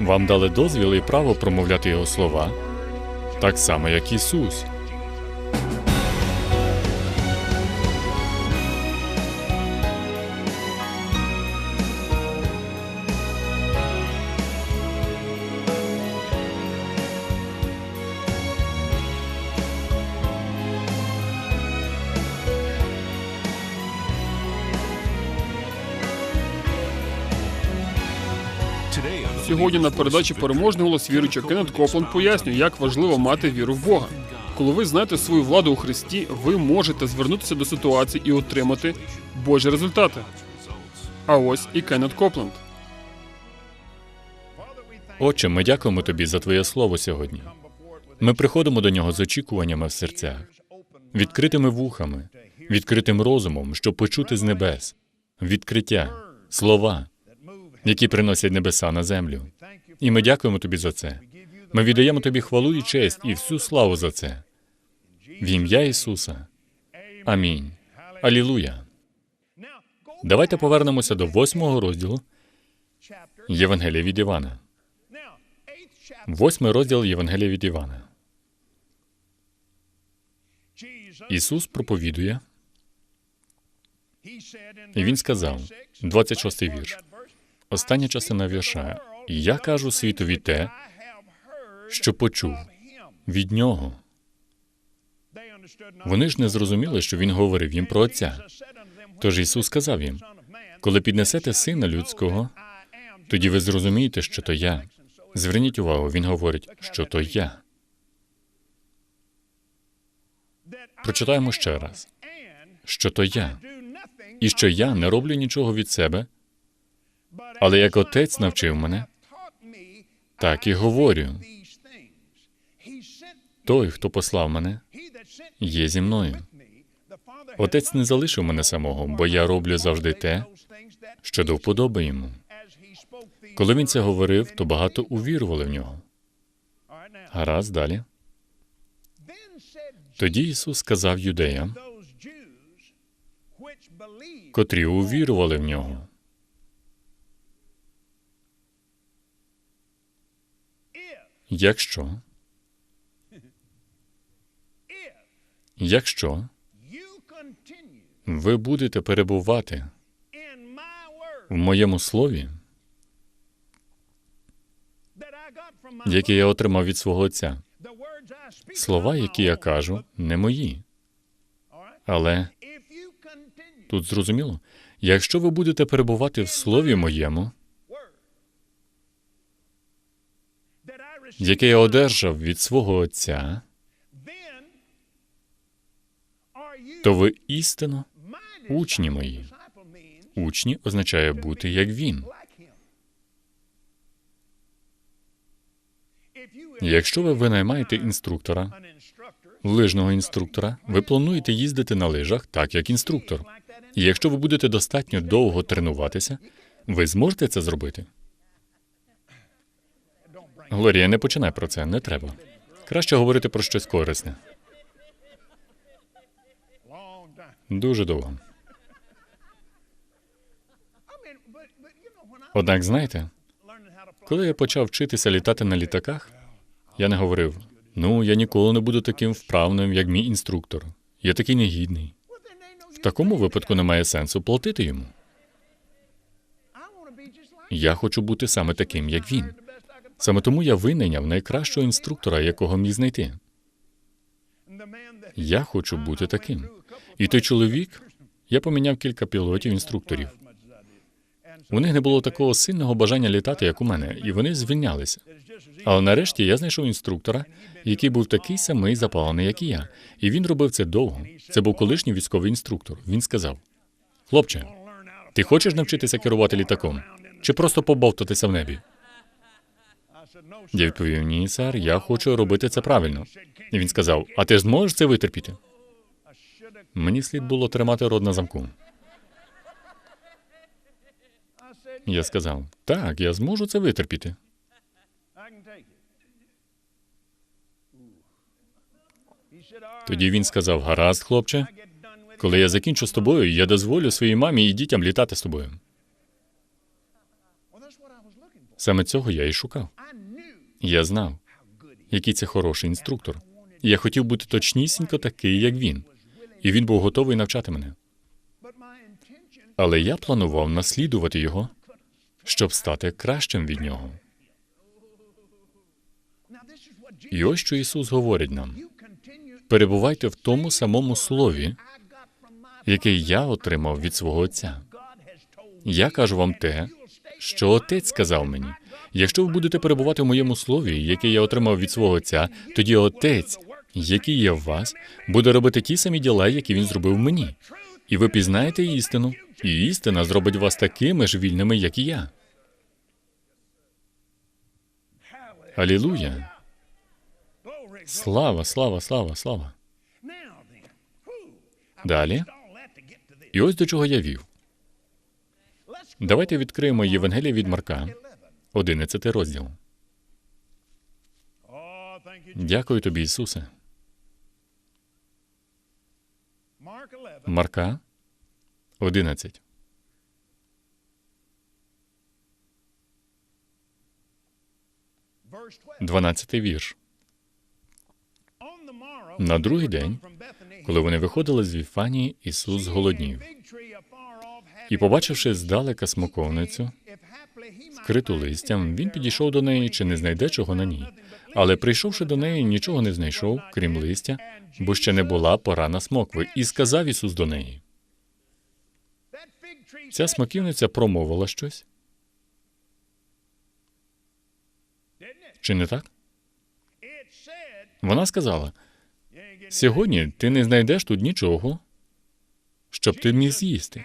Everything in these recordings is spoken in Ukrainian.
Вам дали дозвіл і право промовляти його слова, так само, як Ісус. Сьогодні на передачі переможний голос віруюча Кеннет Копланд пояснює, як важливо мати віру в Бога. Коли ви знаєте свою владу у Христі, ви можете звернутися до ситуації і отримати Божі результати. А ось і Кеннет Копленд. Отче, ми дякуємо тобі за твоє слово сьогодні. Ми приходимо до нього з очікуваннями в серцях, відкритими вухами, відкритим розумом, щоб почути з небес, відкриття, слова, які приносять небеса на землю. І ми дякуємо тобі за це. Ми віддаємо тобі хвалу і честь і всю славу за це. В ім'я Ісуса. Амінь. Алілуя. Давайте повернемося до восьмого розділу Євангелія від Івана. Восьмий розділ Євангелія від Івана. Ісус проповідує, і Він сказав, 26-й вірш, остання частина вірша. «І Я кажу світові те, що почув від нього. Вони ж не зрозуміли, що Він говорив їм про Отця. Тож Ісус сказав їм, коли піднесете Сина Людського, тоді ви зрозумієте, що то я. Зверніть увагу, Він говорить, що то я. Прочитаємо ще раз, що то я, і що я не роблю нічого від себе, але як отець навчив мене, так і говорю. Той, хто послав мене, є зі мною. Отець не залишив мене самого, бо я роблю завжди те, що до вподоби йому. Коли він це говорив, то багато увірували в нього. Гаразд далі. Тоді Ісус сказав юдеям, котрі увірували в нього. Якщо, якщо ви будете перебувати в моєму слові, яке я отримав від свого Отця, слова, які я кажу, не мої. Але тут зрозуміло, якщо ви будете перебувати в слові моєму, яке я одержав від свого Отця, то ви істинно учні мої. Учні означає бути як він. Якщо ви винаймаєте інструктора, лижного інструктора, ви плануєте їздити на лижах так, як інструктор. І якщо ви будете достатньо довго тренуватися, ви зможете це зробити. Глорія, не починай про це, не треба. Краще говорити про щось корисне. Дуже довго. Однак, знаєте, коли я почав вчитися літати на літаках, я не говорив: ну, я ніколи не буду таким вправним, як мій інструктор. Я такий негідний. В такому випадку немає сенсу платити йому. Я хочу бути саме таким, як він. Саме тому я винайняв найкращого інструктора, якого міг знайти. Я хочу бути таким. І той чоловік, я поміняв кілька пілотів інструкторів. У них не було такого сильного бажання літати, як у мене, і вони звільнялися. Але нарешті я знайшов інструктора, який був такий самий запалений, як і я, і він робив це довго. Це був колишній військовий інструктор. Він сказав: Хлопче, ти хочеш навчитися керувати літаком? Чи просто побовтатися в небі? Я відповів: ні, сер, я хочу робити це правильно. І він сказав: А ти ж зможеш це витерпіти? Мені слід було тримати рот на замку. Я сказав: так, я зможу це витерпіти. Тоді він сказав: Гаразд, хлопче, коли я закінчу з тобою, я дозволю своїй мамі і дітям літати з тобою. Саме цього я і шукав. Я знав, який це хороший інструктор. Я хотів бути точнісінько такий, як він. І він був готовий навчати мене. Але я планував наслідувати його, щоб стати кращим від нього. І ось що Ісус говорить нам: перебувайте в тому самому слові, яке я отримав від свого Отця. Я кажу вам те, що Отець сказав мені. Якщо ви будете перебувати в моєму слові, яке я отримав від свого Отця, тоді Отець, який є в вас, буде робити ті самі діла, які він зробив мені. І ви пізнаєте істину, і істина зробить вас такими ж вільними, як і я. Алілуя! Слава, слава, слава, слава. Далі. І ось до чого я вів. Давайте відкриємо Євангеліє від Марка, 11 розділ. Дякую тобі, Ісусе. Марка 11. Дванадцятий вірш. На другий день, Коли вони виходили з Віфанії, Ісус зголоднів. І, побачивши здалека смоковницю, вкриту листям, він підійшов до неї, чи не знайде чого на ній. Але прийшовши до неї, нічого не знайшов, крім листя, бо ще не була пора на смокви, і сказав Ісус до неї: ця смоківниця промовила щось. Чи не так? Вона сказала: сьогодні ти не знайдеш тут нічого, щоб ти міг з'їсти.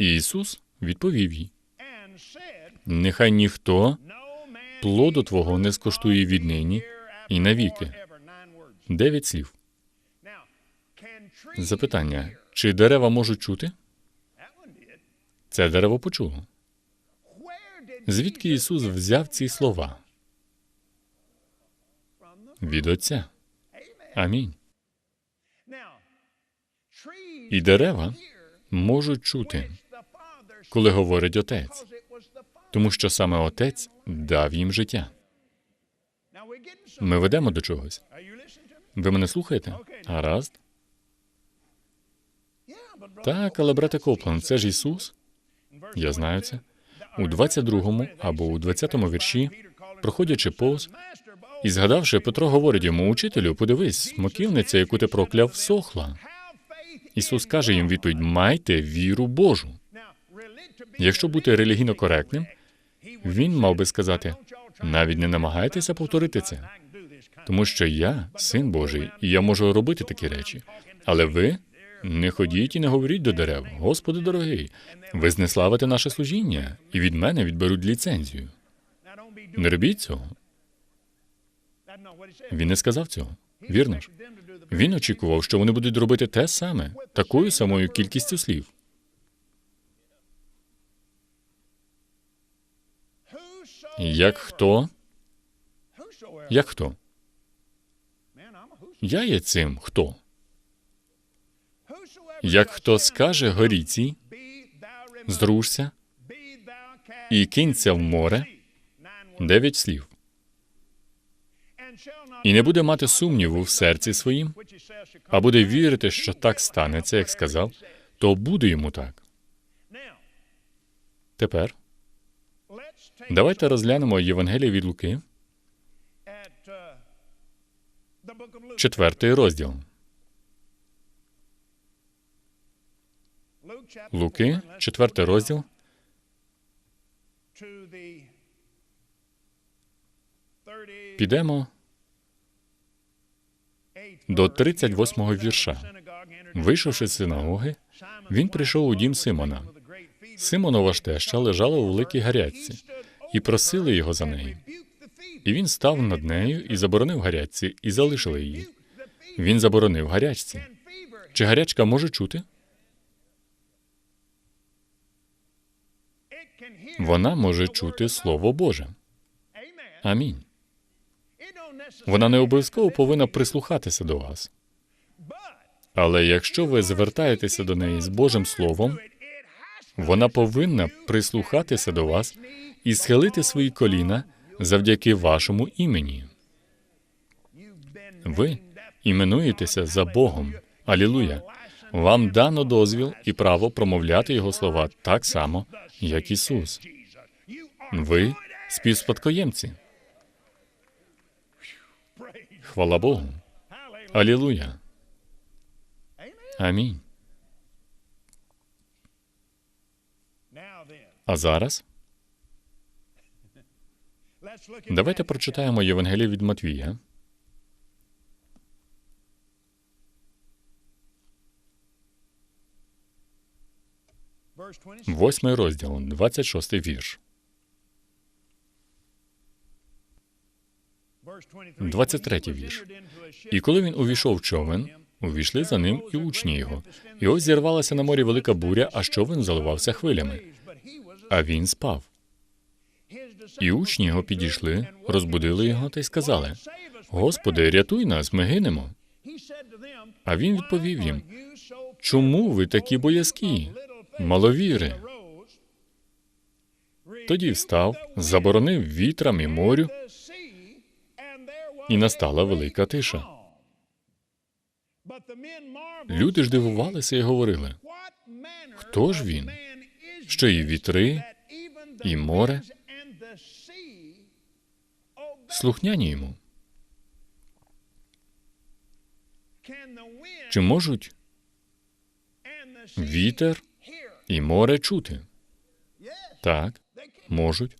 І Ісус відповів їй: нехай ніхто плоду твого не скоштує віднині і навіки. Дев'ять слів. Запитання: чи дерева можуть чути? Це дерево почуло. Звідки Ісус взяв ці слова? Від Отця. Амінь. І дерева можуть чути, коли говорить Отець, тому що саме Отець дав їм життя. Ми ведемо до чогось. Ви мене слухаєте? Гаразд. Так, але брате Коплан, це ж Ісус. Я знаю це. У 22-му або у 20-му вірші, проходячи повз, і згадавши, Петро говорить йому, учителю, подивись, смоківниця, яку ти прокляв, сохла. Ісус каже їм відповідь: майте віру Божу. Якщо бути релігійно коректним, він мав би сказати: навіть не намагайтеся повторити це, тому що я син Божий, і я можу робити такі речі. Але ви не ходіть і не говоріть до дерев, Господи дорогий, ви знеславите наше служіння, і від мене відберуть ліцензію. Не робіть цього. Він не сказав цього. Вірно ж? Він очікував, що вони будуть робити те саме, такою самою кількістю слів. Як хто? Як хто? Я є цим хто? Як хто скаже горіці, зрушся і кинься в море, дев'ять слів, і не буде мати сумніву в серці своїм, а буде вірити, що так станеться, як сказав, то буде йому так. Тепер давайте розглянемо Євангеліє від Луки, четвертий розділ. Луки, четвертий розділ, підемо до 38-го вірша. Вийшовши з синагоги, він прийшов у дім Симона. Симонова ж теща лежала у великій гарячці, і просили його за неї. І він став над нею і заборонив гарячці, і залишили її. Він заборонив гарячці. Чи гарячка може чути? Вона може чути Слово Боже. Амінь. Вона не обов'язково повинна прислухатися до вас. Але якщо ви звертаєтеся до неї з Божим Словом, Вона повинна прислухатися до вас і схилити свої коліна завдяки вашому імені. Ви іменуєтеся за Богом. Алілуя. Вам дано дозвіл і право промовляти його слова так само, як Ісус. Ви співспадкоємці. Хвала Богу. Алілуя. Амінь. А зараз давайте прочитаємо Євангеліє від Матвія. Восьмий розділ, 26 вірш. 23 вірш. І коли він увійшов в човен, увійшли за ним і учні його. І ось зірвалася на морі велика буря, а човен заливався хвилями. А він спав. І учні його підійшли, розбудили його та й сказали: Господи, рятуй нас, ми гинемо. А він відповів їм: Чому ви такі боязкі, маловіри? Тоді встав, заборонив вітрам і морю, і настала велика тиша. Люди ж дивувалися і говорили, Хто ж він? Що і вітри, і море слухняні йому. Чи можуть вітер і море чути? Так, можуть.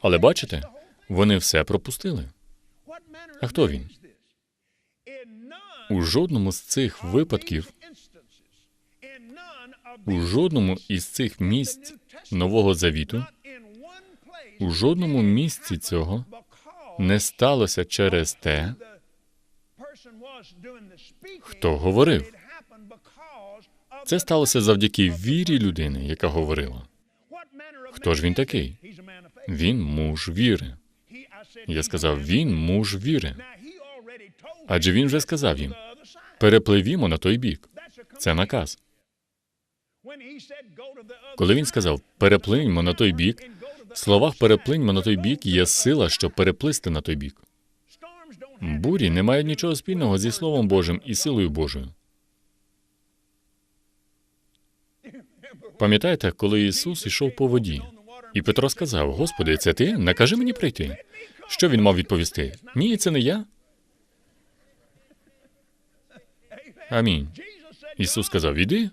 Але бачите, вони все пропустили. А хто він? У жодному з цих випадків, у жодному із цих місць Нового Завіту, у жодному місці цього не сталося через те, хто говорив. це сталося завдяки вірі людини, яка говорила. Хто ж він такий? Він муж віри. Я сказав, він муж віри. Адже він вже сказав їм: перепливімо на той бік. Це наказ. Коли він сказав переплиньмо на той бік, в словах переплиньмо на той бік є сила, щоб переплисти на той бік. Бурі не мають нічого спільного зі Словом Божим і силою Божою. Пам'ятаєте, коли Ісус ішов по воді, і Петро сказав: Господи, це ти? Накажи мені прийти. Що він мав відповісти? Ні, це не я. Амінь. Ісус сказав: Іди.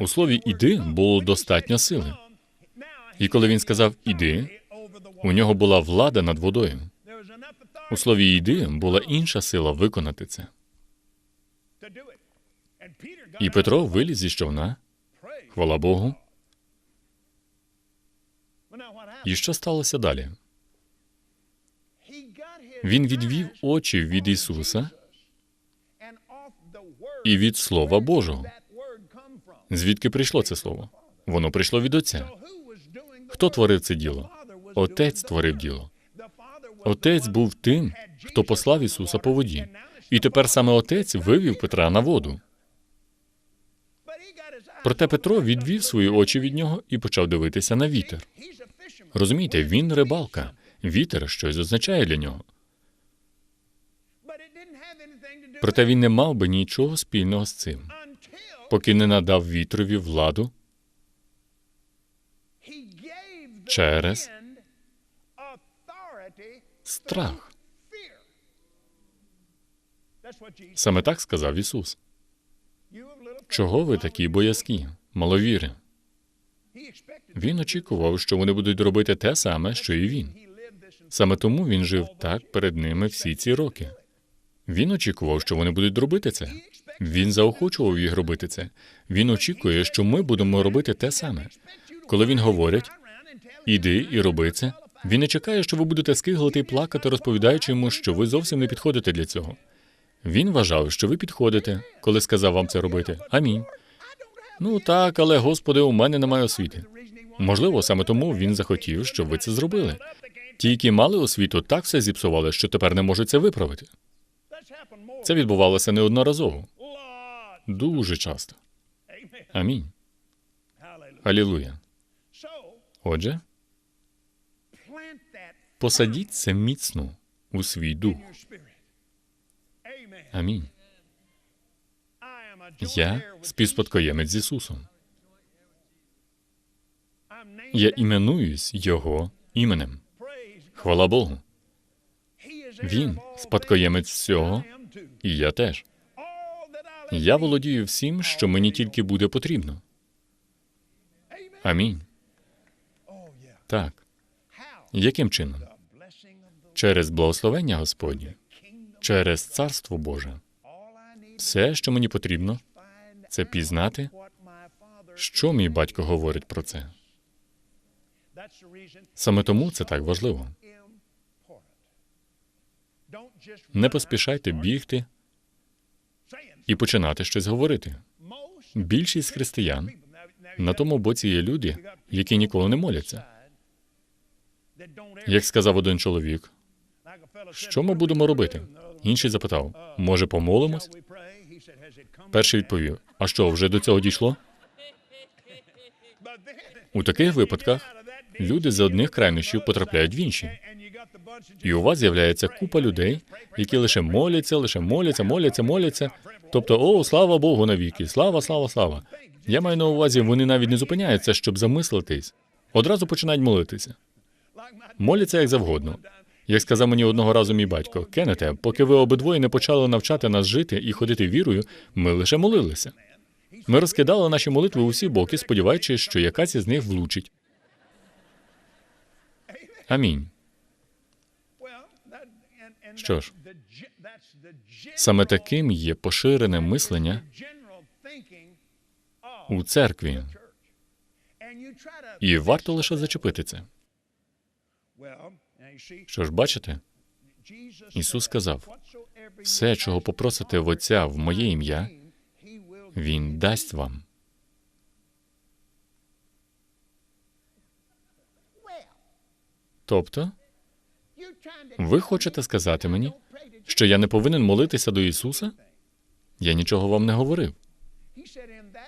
У слові іди було достатньо сили. І коли він сказав іди, у нього була влада над водою. У слові іди була інша сила виконати це. І Петро виліз зі човна, хвала Богу. І що сталося далі? Він відвів очі від Ісуса і від Слова Божого. Звідки прийшло це слово? Воно прийшло від Отця. Хто творив це діло? Отець творив діло. Отець був тим, хто послав Ісуса по воді. І тепер саме Отець вивів Петра на воду. Проте Петро відвів свої очі від нього і почав дивитися на вітер. Розумієте, він рибалка. Вітер щось означає для нього. Проте він не мав би нічого спільного з цим, поки не надав вітрові владу через страх. Саме так сказав Ісус. Чого ви такі боязкі, маловіри? Він очікував, що вони будуть робити те саме, що і він. Саме тому він жив так перед ними всі ці роки. Він очікував, що вони будуть робити це. Він заохочував їх робити це. Він очікує, що ми будемо робити те саме. Коли він говорить, іди і роби це. Він не чекає, що ви будете скиглити і плакати, розповідаючи йому, що ви зовсім не підходите для цього. Він вважав, що ви підходите, коли сказав вам це робити. Амінь. Ну так, але Господи, у мене немає освіти. Можливо, саме тому він захотів, щоб ви це зробили. Ті, які мали освіту, так все зіпсували, що тепер не можуть це виправити. Це відбувалося неодноразово, дуже часто. Амінь. Алілуя. Отже, посадіть це міцно у свій дух. Амінь. Я співспадкоємець з Ісусом. Я іменуюсь Його іменем. Хвала Богу. Він спадкоємець всього, і я теж. Я володію всім, що мені тільки буде потрібно. Амінь. Так. Яким чином? Через благословення Господнє, через Царство Боже. Все, що мені потрібно, це пізнати, що мій батько говорить про це. Саме тому це так важливо. Не поспішайте бігти і починати щось говорити. Більшість християн на тому боці є люди, які ніколи не моляться. Як сказав один чоловік, що ми будемо робити? Інший запитав: може, помолимось? Перший відповів: А що, вже до цього дійшло? У таких випадках люди з одних крайнощів потрапляють в інші. І у вас з'являється купа людей, які лише моляться, лише моляться, моляться, моляться. Тобто, о, слава Богу навіки, слава, слава, слава. Я маю на увазі, вони навіть не зупиняються, щоб замислитись. Одразу починають молитися. Моляться як завгодно. Як сказав мені одного разу мій батько, Кеннете, поки ви обидвоє не почали навчати нас жити і ходити вірою, ми лише молилися. Ми розкидали наші молитви у всі боки, сподіваючись, що якась із них влучить. Амінь. Що ж, Саме таким є поширене мислення у церкві, і варто лише зачепити це. Що ж, бачите, Ісус сказав, все, чого попросите в Отця в моє ім'я, Він дасть вам. Тобто, ви хочете сказати мені, що я не повинен молитися до Ісуса? Я нічого вам не говорив.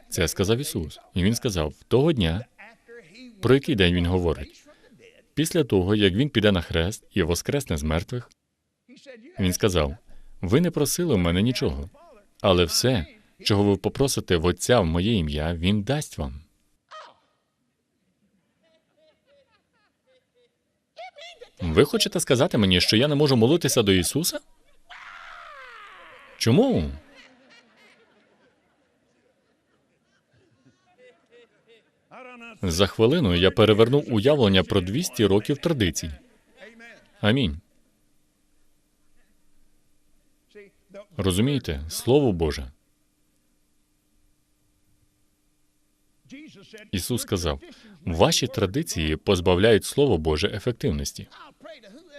Це сказав Ісус. І Він сказав, того дня, про який день Він говорить? Після того, як Він піде на хрест і воскресне з мертвих, Він сказав: Ви не просили в мене нічого, але все, чого ви попросите в Отця в моє ім'я, Він дасть вам. Ви хочете сказати мені, що я не можу молитися до Ісуса? Чому? За хвилину я перевернув уявлення про 200 років традицій. Амінь. Розумієте, Слово Боже. Ісус сказав: ваші традиції позбавляють Слово Боже ефективності.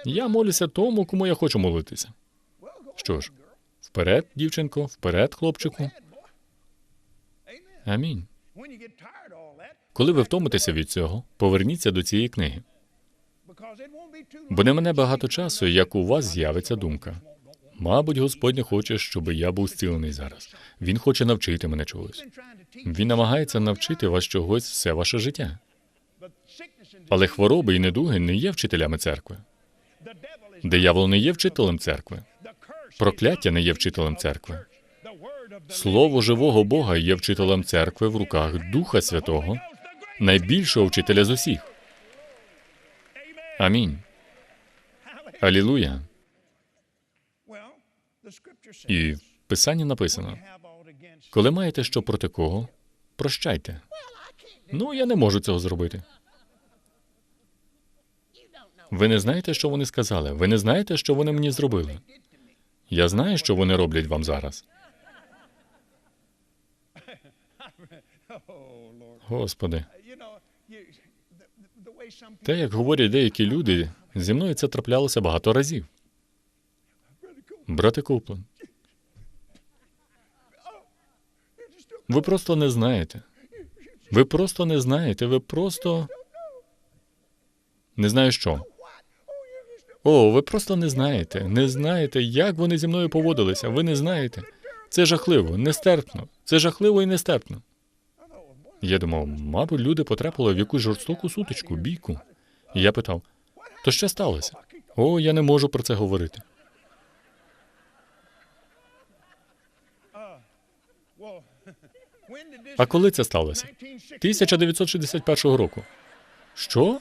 Я молюся тому, кому я хочу молитися. Що ж, вперед, дівчинко, вперед, хлопчику. Амінь. Коли ви втомитеся від цього, поверніться до цієї книги. Бо не мене багато часу, як у вас з'явиться думка. Мабуть, Господь не хоче, щоб я був зцілений зараз. Він хоче навчити мене чогось. Він намагається навчити вас чогось все ваше життя. Але хвороби і недуги не є вчителями церкви. Диявол не є вчителем церкви. Прокляття не є вчителем церкви. Слово живого Бога є вчителем церкви в руках Духа Святого, найбільшого вчителя з усіх. Амінь. Алілуя. І в Писанні написано: коли маєте що проти кого, прощайте. Ну, я не можу цього зробити. Ви не знаєте, що вони сказали. Ви не знаєте, що вони мені зробили. Я знаю, що вони роблять вам зараз. Господи, те, як говорять деякі люди, зі мною це траплялося багато разів. Брате Коплен, ви просто не знаєте. Ви просто не знаєте, ви просто не знаю що. О, ви просто не знаєте. Не знаєте, як вони зі мною поводилися. Ви не знаєте. Це жахливо, нестерпно. Це жахливо і нестерпно. Я думав, мабуть, люди потрапили в якусь жорстоку сутичку, бійку. Я питав: то що сталося? О, я не можу про це говорити. А коли це сталося? 1961 року. Що?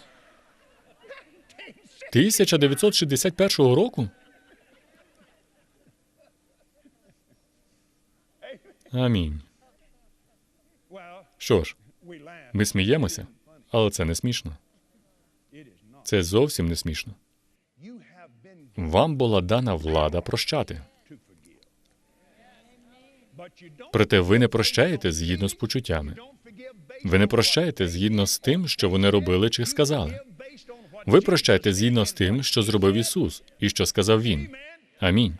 1961 року? Амінь. Що ж, ми сміємося, але це не смішно. Це зовсім не смішно. Вам була дана влада прощати. Проте ви не прощаєте згідно з почуттями. Ви не прощаєте згідно з тим, що вони робили чи сказали. Ви прощаєте згідно з тим, що зробив Ісус і що сказав Він. Амінь.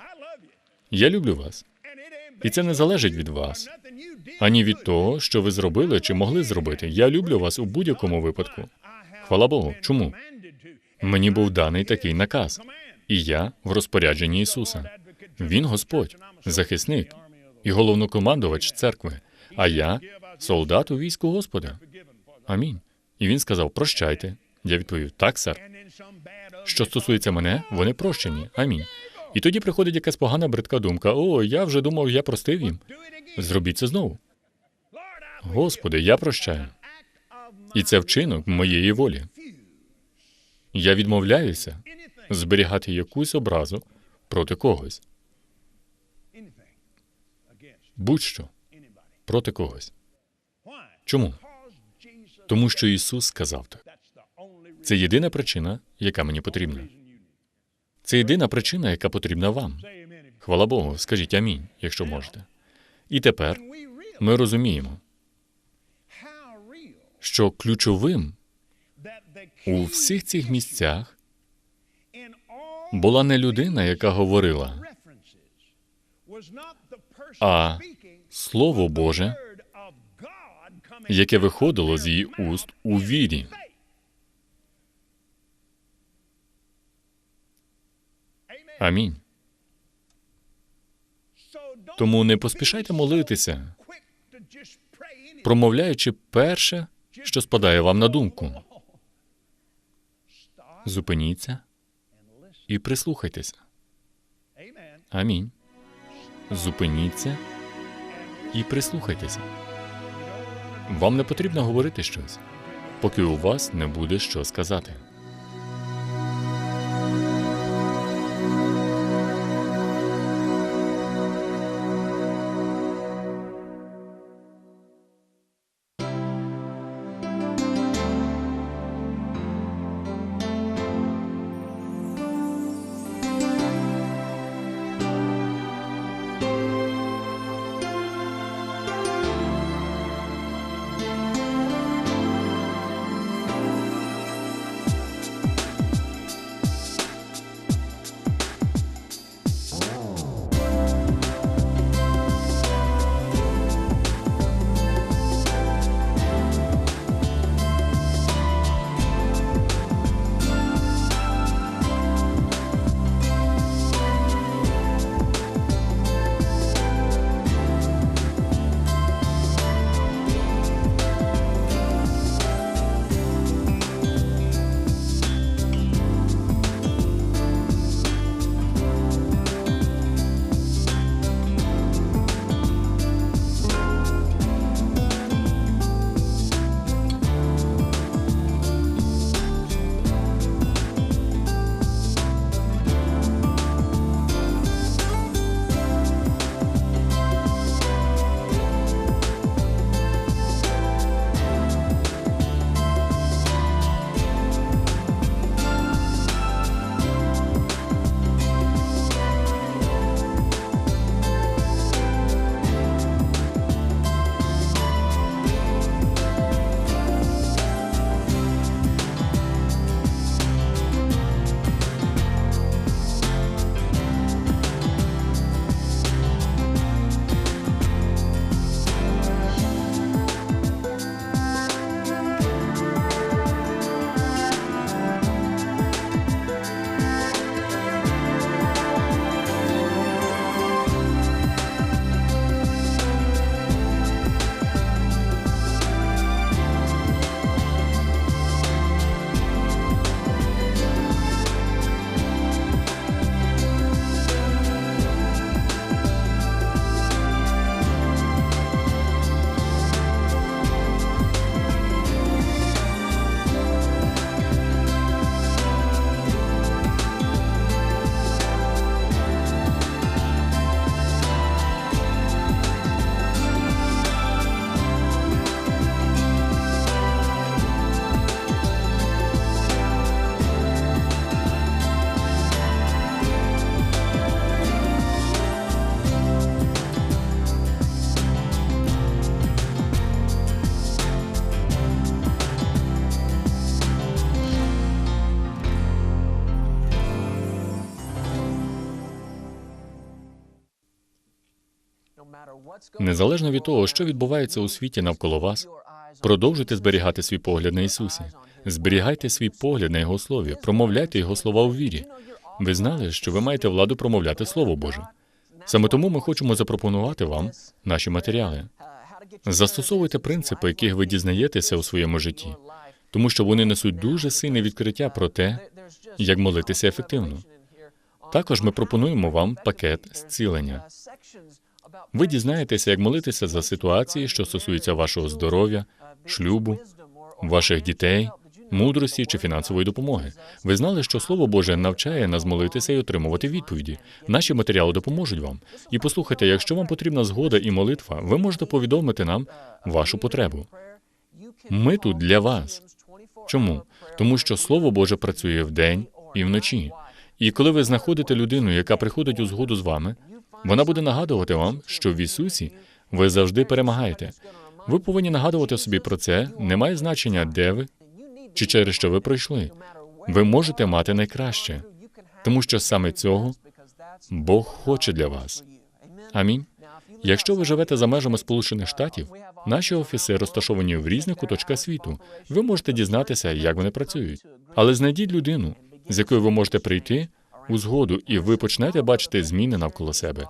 Я люблю вас. І це не залежить від вас, ані від того, що ви зробили чи могли зробити. Я люблю вас у будь-якому випадку. Хвала Богу. Чому? Мені був даний такий наказ, і я в розпорядженні Ісуса. Він Господь, захисник і головнокомандувач церкви, а я солдат у війську Господа. Амінь. І він сказав: прощайте. Я відповів: так, сер. Що стосується мене, вони прощені. Амінь. І тоді приходить якась погана бридка думка: о, я вже думав, я простив їм. Зробіть це знову. Господи, я прощаю. І це вчинок моєї волі. Я відмовляюся зберігати якусь образу проти когось. Будь-що проти когось. Чому? Тому що Ісус сказав так. Це єдина причина, яка мені потрібна. Це єдина причина, яка потрібна вам. Хвала Богу, скажіть амінь, якщо можете. І тепер ми розуміємо, що ключовим у всіх цих місцях була не людина, яка говорила, а Слово Боже, яке виходило з її уст у вірі. Амінь. Тому не поспішайте молитися, промовляючи перше, що спадає вам на думку. Зупиніться і прислухайтеся. Амінь. Зупиніться і прислухайтеся. Вам не потрібно говорити щось, поки у вас не буде що сказати. Незалежно від того, що відбувається у світі навколо вас, продовжуйте зберігати свій погляд на Ісусі. Зберігайте свій погляд на Його слові, промовляйте Його слова у вірі. Ви знали, що ви маєте владу промовляти Слово Боже. Саме тому ми хочемо запропонувати вам наші матеріали. Застосовуйте принципи, яких ви дізнаєтеся у своєму житті, тому що вони несуть дуже сильне відкриття про те, як молитися ефективно. Також ми пропонуємо вам пакет зцілення. Ви дізнаєтеся, як молитися за ситуації, що стосуються вашого здоров'я, шлюбу, ваших дітей, мудрості чи фінансової допомоги. Ви знали, що Слово Боже навчає нас молитися і отримувати відповіді. Наші матеріали допоможуть вам. І послухайте, якщо вам потрібна згода і молитва, ви можете повідомити нам вашу потребу. Ми тут для вас. Чому? Тому що Слово Боже працює вдень і вночі. І коли ви знаходите людину, яка приходить у згоду з вами, вона буде нагадувати вам, що в Ісусі ви завжди перемагаєте. Ви повинні нагадувати собі про це, не має значення, де ви чи через що ви пройшли. Ви можете мати найкраще, тому що саме цього Бог хоче для вас. Амінь. Якщо ви живете за межами Сполучених Штатів, наші офіси розташовані в різних куточках світу. Ви можете дізнатися, як вони працюють. Але знайдіть людину, з якою ви можете прийти у згоду, і ви почнете бачити зміни навколо себе.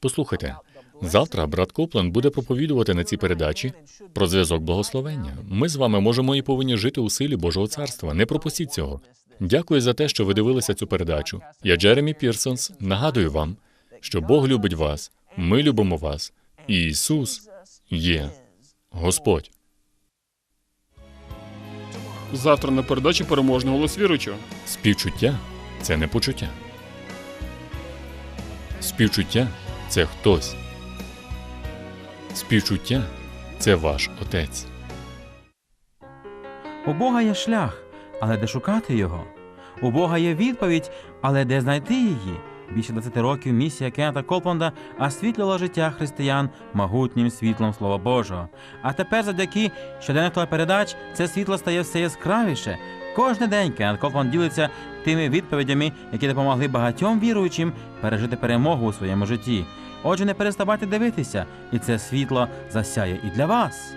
Послухайте, завтра брат Коплен буде проповідувати на цій передачі про зв'язок благословення. Ми з вами можемо і повинні жити у силі Божого царства. Не пропустіть цього. Дякую за те, що ви дивилися цю передачу. Я Джеремі Пірсонс. Нагадую вам, що Бог любить вас, ми любимо вас, і Ісус є Господь. Завтра на передачі переможний голос віруючого. Співчуття це не почуття. Співчуття це хтось. Співчуття це ваш отець. У Бога є шлях, але де шукати його? У Бога є відповідь, але де знайти її? Більше 20 років місія Кеннета Колпонда освітлювала життя християн могутнім світлом Слова Божого. А тепер, завдяки щоденних телепередач, це світло стає все яскравіше. Кожен день Кеннет Колпонд ділиться тими відповідями, які допомогли багатьом віруючим пережити перемогу у своєму житті. Отже, не переставайте дивитися, і це світло засяє і для вас.